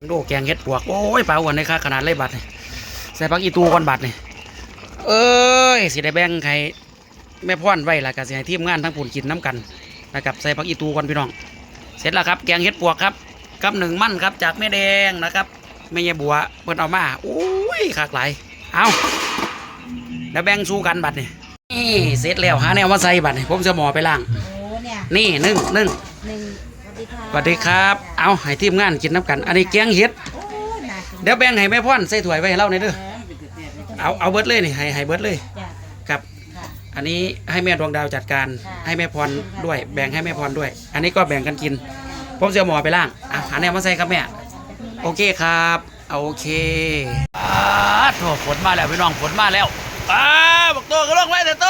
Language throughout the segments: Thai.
ดูแกงเห็ดปวก โอ้ยปลาอ้วนในค่าขนาดเลยบัดนี่ใส่ผักอีตูก่อนบัดนี่เอ้ยสิได้แบ่งใครแม่พ่อนไว้ละก็สิให้ทีมงานทั้งปุ่นกินน้ำกันนะครับใส่ผักอีตูก่อนพี่น้อง เสร็จแล้วครับ แกงเห็ดปวกครับกับหนึ่งมั่นครับจากแม่แดงนะครับแม่ยายบัวเปิดเอามาโอ้ยขากหลายเอาแล้วแบ่งสู้กันบัดนี่นี่เสร็จแล้วหาแนวมาใส่บัดนี่ผมจะหมอไปล่างโอ้เนี่ยนี่นึ่งนึ่งหนึ่งสวัส ดีค่ะสวัสดีครับ เอาให้ทีมงานกินน้ำกัน อันนี้แกงเห็ดโอ้น่ากินเดี๋ยวแบ่งให้แม่พ่อนใส่ถ้วยไว้ให้เราหน่อยเด้อเออเอาเอาเบิดเลยนี่ให้ให้เบิดเลยจ้ะครับ ค่ะ อันนี้ให้แม่ดวงดาวจัดการ ค่ะ ให้แม่พรด้วย แบ่งให้แม่พรด้วย อันนี้ก็แบ่งกันกิน ผมจะเอาหมอไปล่างอะหาแนวมาใส่ครับแม่ โอเคครับเอาโอเคอ้าโถฝนมาแล้วพี่น้องฝนมาแล้วอ้าบอกโตก็ลงไว้เถอะโต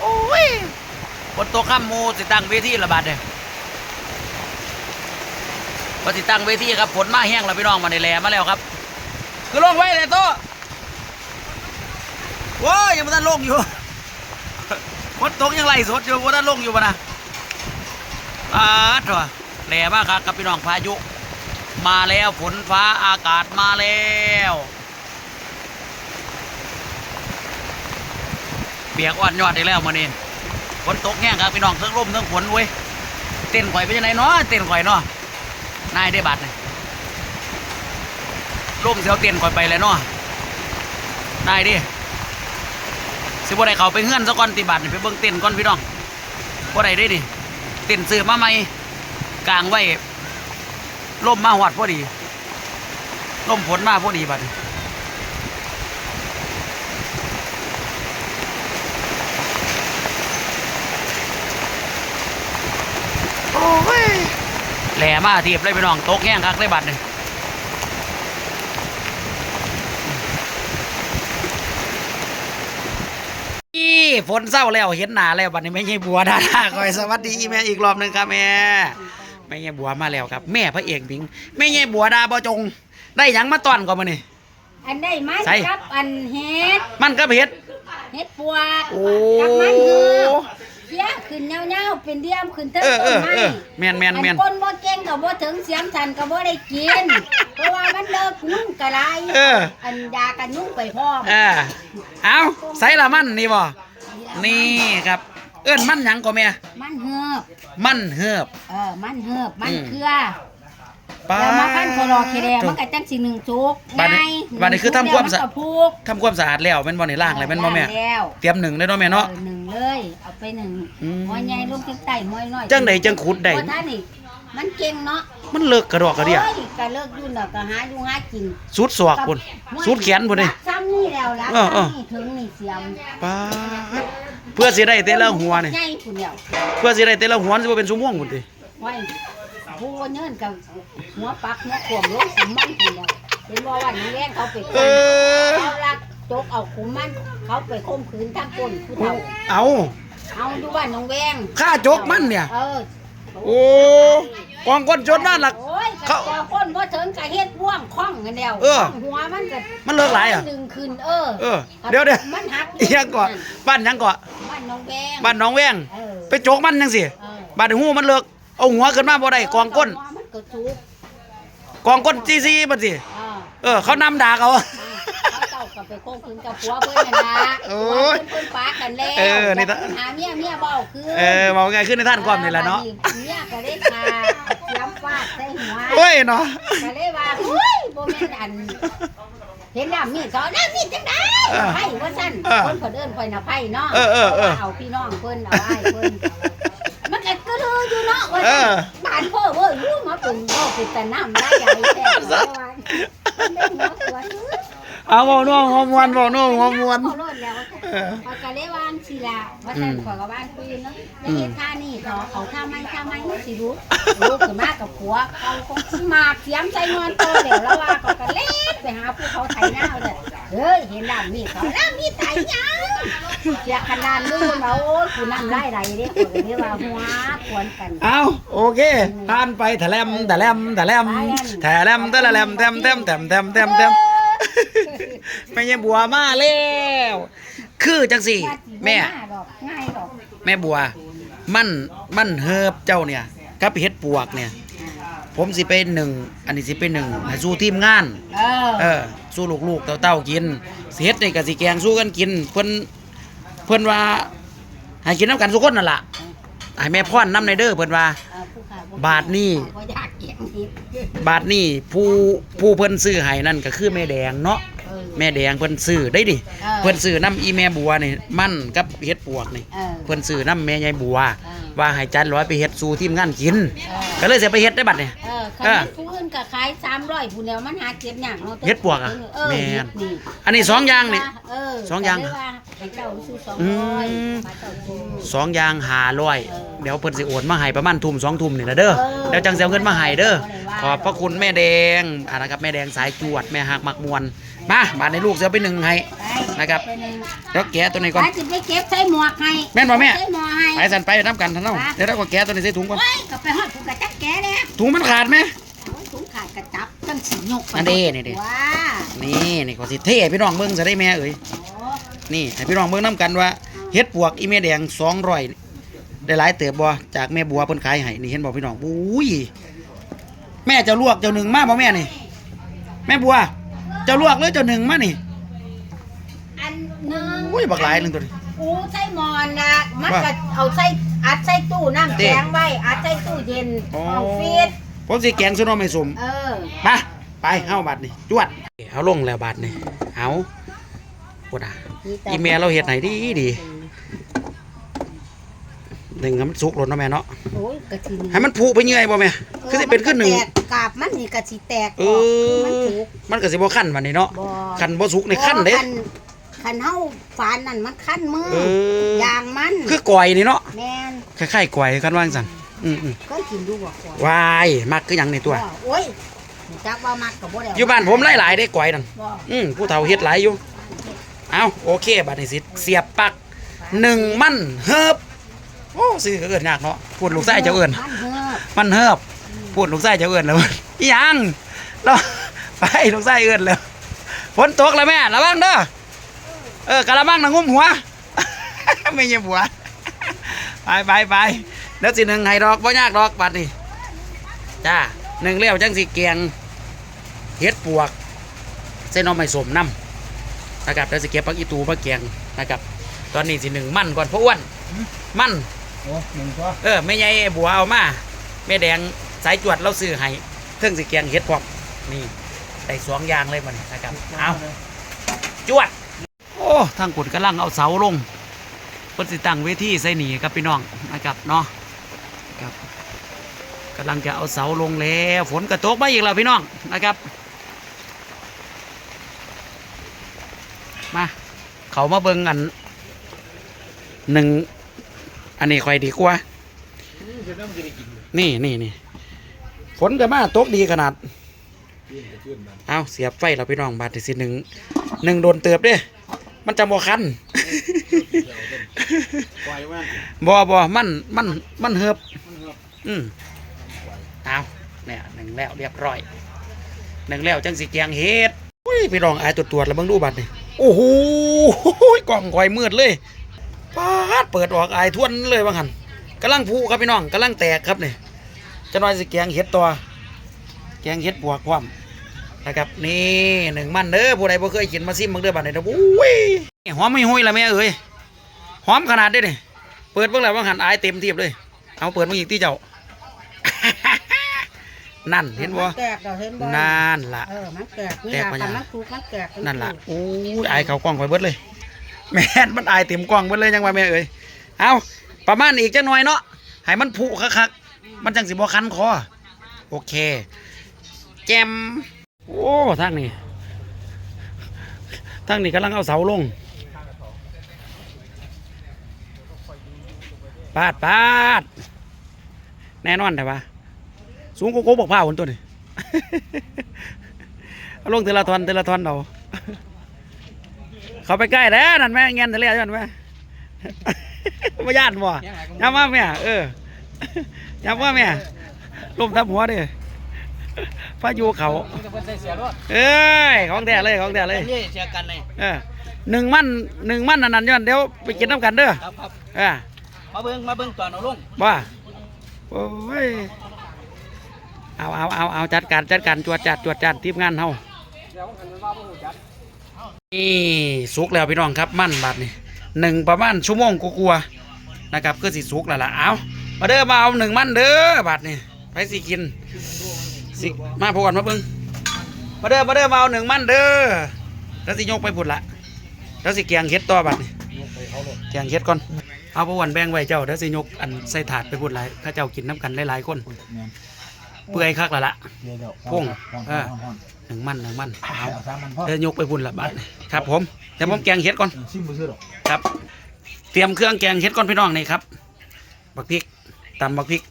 โอ้ย ฝนตกข้ามมูสิตั้งเวทีระบาดเนี่ยพอสิตั้งเวทีครับฝนมาแห้งแล้วพี่น้องมาในแลมาแล้วครับ คือลงไว้เลยโตว้ายังไม่ทันลงอยู่ฝนตกยังไหลสดอยู่ว่าทันลงอยู่ปะนะอาถอะแหลมากครับกับพี่น้องพายุ มาแล้วฝนฟ้าอากาศมาแล้วเปียกอ่อนยอดอีกแล้วมานี่ ฝนตกแห้งครับพี่น้องเครื่องร่มเครื่องฝนเว้ยเต้นข่อยไปยังไงเนาะเต้นข่อยเนาะนายได้บัตรนี่ร่มเสียวเตียนก่อนไปเลยเนาะได้ดิสิบ่ได้เขาไปเฮือนซะก่อนติบัตรนี่ไปเบิ่งเต็นก่อนพี่น้องบ่ได้ได้ดิเต็นซื้อมาใหม่กลางไว้ร่มมาหวัดพอดีร่มผลมาพอดีบัดนี้โอ้ยแห ล่มาเทียบเลยพี่น้องตกแห้งคักเลยบัดนี่นี่ฝนเศร้าแล้วเห็นหน้าแล้วบัดนี้ไม่ใช่บัวดาราคอยสวัสดีแม่อีกรอบหนึ่งครับแม่ไม่ใช่บัวมาแล้วครับ แม่พระเอกพิงไม่ใช่บัวดาบอจง ได้หยังมาต้อนก่อนมานี่อันได้ไหมใส่กับอันเฮ็ดมันก็เผ็ดเฮ็ดปวกโอ้ กับมันเหือกเสียขึ้นเงาๆเป็นเดียมขึ้นเทิงเออเอต้นอไม้เออแมนแมนอัแมนนคนบ่เก่งก็บ่ถึงเสียมสันก็บ่ได้กิน เพราะว่ามันเลิกนุ่งกะไรเออ อันยากันนุ่งไปพร้อมเออเอาใส่ละมันนี่บ่นี่ครับ เอื้อนมันหยังก็แม่มันเหือบมันเหือบ เออมันเหือบมันอืม เครือ ปลาแล้วมาพันโคลอเคแดมันก็จังสิหนึ่งจุกบัดนี้ง่ายบัดนี้คือทำความสะนก็พูกทำความสะอาดแล้วแม่นบ่นี่ล้างแล้วแม่นบ่แม่ล้างแล้วเตรียมหนึ่งได้เนาะแม่เนาะ ออหนึ่งเลย เอาไปหนึ่งอืมหอยใหญ่ลงจังไต่หอยน้อยจังไดจังขุดได้เพราะท่านนี่มันเก่งเนาะมันเลิกกระดอกกระเดียโอ้ก็เลิกยุ่นแล้วก็หาอยู่หากินสุดศอกพุ่นสุดแขนพุ่นนี่ รักซ้ำนี่แล้วรักเออเออ ซ้ำนี่ถึงนี่เสียมปาดเพื่อสิได้แต่ละหัวนี่ ใหญ่พุ่นเดียวเพื่อสิได้แต่ละหัวสิบ่เป็นชั่วโมงพุ่นติ ไว้ ผู้คนเนินกับหัวปักหัวขวมลงขุมมันพุ่นเดียวเห็นว่าวันนี้แรงเขาไปเอกันอเขาลักจกเอาขุมมัน เขาไปข่มขืนทั้งคนผู้เฒ่าเอาเอาดูว่าน้องแวงค่าจกมันเนี่ย เออโอ้กองก้นจนนั่นล่ะ โอ้ยเขาเขาเจ้าคนบ่ถึงกับเฮ็ดบ่วงคล้องกันเดียวเออคล้องหัวมันก็มันเลิกหลายอะ ดึงขึ้นเออเออ เดี๋ยวเดี๋ยวมันหักอีหยังก่อนบ้านหยังก่อนบ้านน้องแวงบ้านหน้องแวง เออไปจกมันจังสิเออ บ้านหูมันเลิก เอาหัวขึ้นมาบ่ได้กองก้นหัวมันก็จุกกองก้นซีซีมันสิเออเออ เขานำด่าเขาอ่าเขาเจ้าก็ไปโค้งคืนกับผัวเพิ่นน่ะนะโอ้ยผัวเพิ่นเพิ่นปากันแล้วเออนี่แต่ตะ หาเมียเมียเบาคือเออบอกไงขึ้นในท่านความนี่แหละเนาะเมียก็ได้พาย้ำฟาดใส่หัว โอ้ยเนาะ ก็เลยว่าเฮ้ยบ่แม่นอัน เห็นน้ำมีดเขาน้ำมีดจังได้เออไผ่ว่าสั่นเออคนเขาเดินคอยน่ะไผ่เนาะเออเออเออ เอาพี่น้องเพิ่นเอาไอ้ายเพิ่นมันก็กระลืออยู่ เนาะว่าเอซั่นอบ้านพ่อเว้ยรู้มาเป็นพ่อเป็นแต่น้ำได้ใหญ่แท้ว่ามันได้หัวสวยเอาเว้าน้องหัวมวนเว้าน้องหัวมวนเอารถแล้วเออพอก็เลยวางสิละว่าซั่นอืมขอยก็บ้านคุยเนาะไม่เฮ็ดท่านี่เถาะเอาท่าไม้ท่าไม้มันสิรู้ลูกขึ้นมากับผัวเขาคงสิมาเสียมใส่งอนโตเดี๋ยวแล้วว่าเขาก็เล็ดไปหาผู้เขาไถหน้าเลย เฮ้ยเห็นด้านมีดเขาด้านมีดไถหยังเสียขนาดนู้นเอาโอ้ยกูนั่งได้ไรเด้คนเรียกว่าหัวควนกัน เอาโอเคผ่านไปแถลมแถลมแถลมแถลมแถลมแถมแถมแถมแถมแถมแถมแม่ยังบัวมาแล้ว คือจังสี่ แม่ ง่ายดอกแม่บัว มันมันเฮิบเจ้าเนี่ยกับเห็ดปวกเนี่ย ผมสิเป็นหนึ่งอันนี้สิเป็นหนึ่งให้สู้ทีมงาน เออ เออ สู้ลูกๆเต้าๆกินสิเฮ็ดนี่ก็สิแกงสู้กันกิน เพิ่นเพิ่นว่าให้กินน้ำกันทุกคนนั่นล่ะให้แม่พ่อนน้ำในเด้อเพิ่นว่า เออผู้ขาบาทนี่ บ่อยากเก็บนิดบาทนี่ผู้ผู้เพิ่นซื้อให้นั่นก็คือแม่แดงเนาะเออ แม่แดงเพิ่นซื้อได้ดิเออ เพิ่นซื้อน้ำอีแม่บัวนี่มั่นกับเฮ็ดปวกนี่เออ เพิ่นซื้อน้ำแม่ยายบัว เออ ว่าให้จันร้อยไปเฮ็ดสู่ทีมงานกินเออก็เลยสิไปเฮ็ดได้บัดนี่เออคันเออมันผู้อื่นก็ขาย300ผู้เดียวมันหาเก็บยากเนาะเฮ็ดปวกอะเออแม่น เฮ็ดนี่อันนี้สองอย่างนี่เออสองอย่างก็เลยว่าให้เจ้าซื้อสองอืร้อยมมาเจ้าซื้อ สองอย่างหาร้อยเออเดี๋ยวเพิ่นสิโอนมาให้ประมาณทุ่มสองทุ่มนี่นะเด้อเออ เดี๋ยวจังสิเอาเงินมาให้เด้อบ่ได้ว่า ขอบพระคุณแม่แดงอ่านะครับแม่แดงสายจวดแม่หักมักมวนมาบาดในลูกสิเอาไปหนึ่งให้นะครับไปหนึ่งเดี๋ยวแกะตัวนี้ก่อน ไปสิไปเก็บใส่หมวกให้แม่นบ่แม่ ใส่หมวกให้ไปสั่นไปน้ำกันท่านเนาะเดี๋ยวเราก็แกะตัวนี้ใส่ถุงก่อนเฮ้ยก็ไปฮอดผู้กระจักแกแล้วถุงมันขาดไหม โอ้ยถุงขาดกระจับจังสิยกไปอันนี้นี่ดิ ว้านี่นี่ก็สิเท่พี่น้องเบิ่งจะได้แม่เอ้ยโอ้นี่ให้พี่น้องเบิ่งน้ำกันว่าเฮ็ดปวกอีแม่แดง200ได้หลายเติบบ่จากแม่บัวเพิ่นขายให้นี่เห็นบ่พี่น้องอุ้ย แม่เจะลวกเจ้าหนึ่งมาบ่แม่นี่ แม่บัว เจ้าลวกเลยเจ้าหนึ่งมานี่อันหนึ่งอุ้ยบักหลายหนึงตัวนี้กูใส่หมอนนะมันว่าก็เอาใส่อัดใส่ตู้น้ำเด้แข็งไว้อัดใส่ตู้เย็นอ๋อ เอาฟีดผมสิแกงซุนอไม่สม เออมาไปเฮาบัดนี่จวดเอาลงแล้วบัดนี่เอาพุ่นอะอีเมลเราเฮ็ดให้ดีดี หนึ่งให้มันสุกหล่นเนาะแม่เนาะโอ้ยกะทิให้มันผุไปเงื่อยบ่แม่คือสิเป็นขึ้นหนึ่ง แตกกาบมันนี่กะสิแตกเอออกอมันถูก มันก็สิบ่คันบัดนี้เนาะบ่คันบ่สุกในคันเด้ คันคันเฮาฝานนั่นมันคันมือเออ ยางมันคือก่อยนี่เนาะแม่นคล้ายๆก่อยกันว่าจังซั่นอืมเคยกินดูบ่ก่อนๆวายมักคือหยังนี่ตัวโอ้ยจักว่ามักก็บ่ได้อยู่บ้านผมหลายๆได้ก่อยนั่น บ่อืมผู้เฒ่าเฮ็ดหลายอยู่ เอาโอเคบัดนี้สิเสียบปลักหนึ่งมันเฮิบ โอ้ซื้อก็เอิ้นยากเนาะพูดลูกชายเจ้าเอิ้นมันเหิบมันเฮิบพูดลูกชายเจ้าเอิ้นแล้วอีหยังเราไปลูกชายเอิ้นแล้วฝนตกแล้วแม่ระวังเด้อเออกะละมังน่ะงุ้มหัว ไม่ใช่หัวไปไปไปเดี๋ยวสิหนึ่งให้ดอกบ่ยากดอกบัดนี้จ้าหนึ่งเลี้ยวจังสิเกียงเฮ็ดปวก เส้นน้องไม่สมน้ำนะครับแล้วสิเก็บปักอีตูมาเกียงนะครับ ตอนนี้สิหนึ่งมั่นก่อนเพราะอ้วน มั่น โอ้หนึ่งตัวเออไม่ใหญ่บัวเอามาแม่แดงสายจวดเราซื้อให้เครื่องสิเกียงเฮ็ดพร้อมนี่ได้สองอย่างเลยมันนะครับเอาจวด โอ้ทางกุดกำลังเอาเสาลงเพิ่นสิตั้งเวทีใส่หนีครับพี่น้องนะครับเนาะครับกำลังจะเอาเสาลงแล้วฝนกระตกมาอีกแล้วพี่น้องนะครับมาเขามาเบิ่งอันหนึ่ง อันนี้ค่อยดีกว่าเดี๋ยวน้ำจะได้กินนี่นี่นี่ฝนก็มาตกดีขนาดยื่นจะชื่นมันเอาเสียบไฟเราพี่น้องบาทที่สิหนึ่งหนึ่งโดนเติบเด้มันจะบ่คันปล่อยมันบ่บ่มันมันมันเหือบมันเหรออืมเอาเนี่ยหนึ่งแล้วเรียบร้อยหนึ่งแล้วจังสิแกงเฮ็ดอุ้ยพี่น้องอายตัวตรวจแล้วเบิ่งดูบัตรนี่โอ้โหกล่องคอยมืดเลยปา ดเปิดออกอายทวนเลยว่าหันกำลังผูครับพี่น้องกำลังแตกครับนี่จะน้อยสิแกงเฮ็ดตัวแกงเฮ็ดบวกความนะครับนี่หนึ่งมันเด้อผู้ใดบ่เคยกินมาซิมเบิ่งเด้อบัดนี้เด้ออุ้ยหอมไม่หุยละแม่เอ้ยหอมขนาดเด้นี่เปิดเบิ่งแล้วว่าหันอายเต็มทีบเลย เอาเปิดมาอีกที่เจ้านั่นเห็นบ่มัแตกเราเห็นบ่นั่นล่ะเออมันแตกนี่แตกล่ะมาคัยังนมันถูกมันแตกนั่นล่ะโอ้ยอายเขากล้องไปเบิดเลย แม่นมันอายเต็มกล้องเบิดเลยยังว่าแม่เอ้ยเอาประมาณอีกจังหน่อยเนาะให้มันผุคักๆมันจังสิบ่คันคอโอเค แจมโอ้ทางนี้ทางนี้กำลังเอาเสาลงปาดปาดแน่นอนแต่ว่าสูงกว่าโกบอกผ้าคนตัวนี้ลงเทละทอนเทละทอนเอา เขาไปใกล้แล้วนั่นแม่เงี้ยทะเลยันแม่ไม่ย่านบ่ย้ำว่าแม่เออย้ำว่าแม่ลมทับหัวดิพายุเขามึงจะเป็นใส่เสียรถเอ้ยของแท้เลยของแท้เลยนี่เสียกันเลยเออหนึ่งมันหนึ่งมันอันนั้นย้อนเดี๋ยวไปกินน้ำกันเด้อครับครับเออมาเบิ้งมาเบิ้งตอนเอาลงว่าโอ้ยเอาเอาเอาเอาจัดการจัดการจวดจัดจวดจัดทีมงานเฮา นี่สุกแล้วพี่น้องครับมั่นบาดนี่หนึ่งประมาณชั่วโมงกลัวๆนะครับคือสิสุกแล้วล่ะเอามาเด้อมาเอาหนึ่งมั่นเด้อบาดนี่ไปสิกินสิมาพวกกันมาเบิ่งมาเด้อมาเด้อมาเอาหนึ่งมั่นเด้อแล้วสิยกไปพุ่นละแล้วสิเกียงเฮ็ดต่อบาดนี่เกียงเฮ็ดก่อนเอาพวกกันแบ่งไว้เจ้าเดี๋ยวสิยกอันใส่ถาดไปพุ่นหลายข้าเจ้ากินน้ำกันหลายๆคน เปื่อยคักแล้วล่ะพุ่งเออหนึ่งมันหนึ่งมันเอาเอาสามมันพ่อเดี๋ยวยกไปพุ่นละบาดนี่ครับผมเดี๋ยวผมแกงเฮ็ดก่อน ซิมบ่ซื้อหรอกครับ เตรียมเครื่องแกงเฮ็ดก่อนพี่น้องนี่ครับ บักพริกตำบักพริก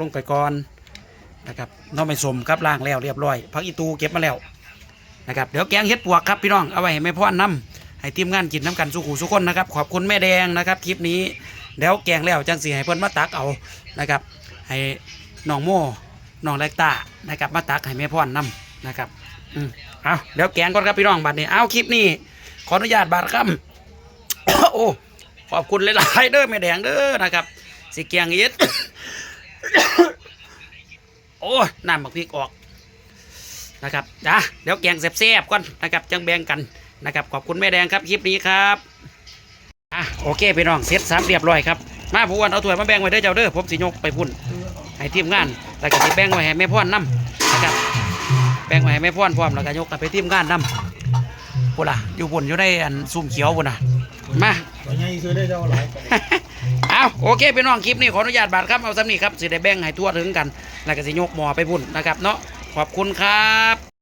ลงไปก่อนนะครับน้องไปสมครับล้างแล้วเรียบร้อยพักอีตูเก็บมาแล้วนะครับเดี๋ยวแกงเฮ็ดปวกครับพี่น้องเอาไว้ให้แม่พ่อน้ำให้ทีมงานกินน้ำกันสุขูสุคนนะครับขอบคุณแม่แดงนะครับคลิปนี้เดี๋ยวแกงแล้วจังสีให้เพิ่นมาตักเอานะครับ ให้น้องโม่ น้องเล็กตานะครับมาตักให้แม่พ่อน้ำนะครับอืมเอาเดี๋ยวแกงก่อนครับพี่น้องบัดนี้เอาคลิปนี้ขออนุญาตบาดคำโอ้ขอบคุณหลายๆเด้อแม่แดงเด้อนะครับสิแกงเฮ็ดโอ้ยน้ำบักพริกออกนะครับนะเดี๋ยวแกงแซ่บๆก่อนนะครับจังแบ่งกันนะครับขอบคุณแม่แดงครับคลิปนี้ครับอะโอเคพี่น้องเสร็จสามเรียบร้อยครับมาผู้วันเอาถ้วยมาแบ่งไว้เด้อเจ้าเด้อผมสิยกไปพุ่น ให้ทีมงานแล้วก็สิแบ่งไว้ให้แม่พ่อนนํนะครับแบ่งไว้ให้แม่พ่อนพร้อมแล้วก็ยกกันไปทีมงานนํพุ่นล่ะอยู่พุ่นอยู่ในอันซุ่มเขียวพุ่นน่ะมาตัวใหญ่ซื้อได้เจ้าหลายเอาโอเคพี่น้องคลิปนี้ขออนุญาตบาทครับเอาสำนีครับสิได้แบ่งให้ทั่วถึงกัน แล้วก็สิยกหมอไปพุ่นนะครับเนาะขอบคุณครับ